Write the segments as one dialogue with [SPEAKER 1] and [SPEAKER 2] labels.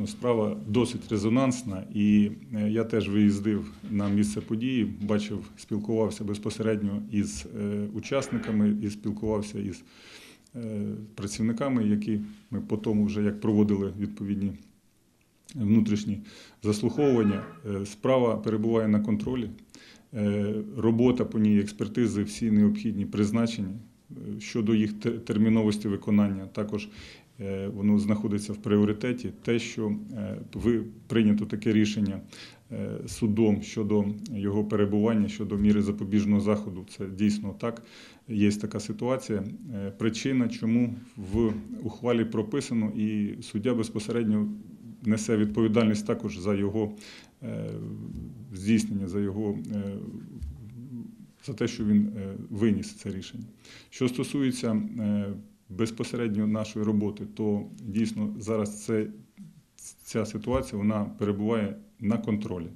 [SPEAKER 1] дійсно справа досить резонансна, і е, я теж виїздив на місце події, бачив, спілкувався безпосередньо із е, учасниками і спілкувався із е, працівниками, які ми по тому вже як проводили відповідні внутрішні заслуховування. Справа перебуває на контролі. Робота по ній, експертизи, всі необхідні призначені Е, щодо їх терміновості виконання. Також е, воно знаходиться в пріоритеті. Те, що е, ви прийнято таке рішення е, судом щодо його перебування, щодо міри запобіжного заходу, це дійсно так. Є така ситуація. Причина, чому в ухвалі прописано, і суддя безпосередньо несе відповідальність також за його здійснення, за його за те, що він е, виніс це рішення. Що стосується е, безпосередньо нашої роботи, то дійсно зараз це, ця ситуація вона перебуває на контролі.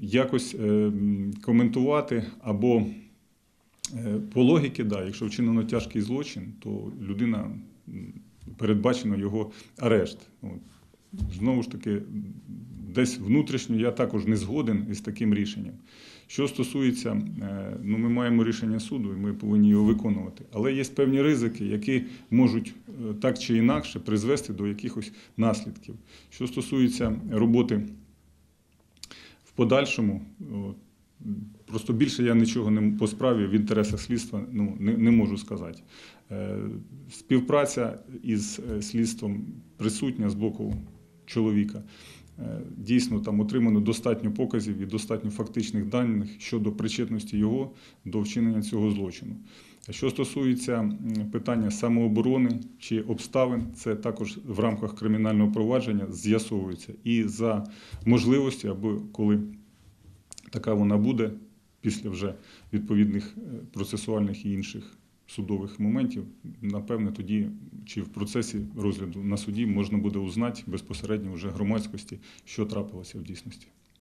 [SPEAKER 1] Якось е, коментувати або по логіки, да, якщо вчинено тяжкий злочин, то людина передбачено його арешт. Знову ж таки, десь внутрішньо я також не згоден із таким рішенням. Що стосується, е, ну ми маємо рішення суду, і ми повинні його виконувати. Але є певні ризики, які можуть е, так чи інакше призвести до якихось наслідків. Що стосується роботи в подальшому, просто більше я нічого не по справі в інтересах слідства ну, не, не можу сказати. Е, Співпраця із слідством присутня з боку чоловіка. Е, Дійсно, там отримано достатньо показів і достатньо фактичних даних щодо причетності його до вчинення цього злочину. Що стосується питання самооборони чи обставин, це також в рамках кримінального провадження з'ясовується. І за можливості, або коли така вона буде, після вже відповідних е, процесуальних і інших судових моментів, напевне, тоді чи в процесі розгляду на суді можна буде узнати безпосередньо вже громадськості, що трапилося в дійсності.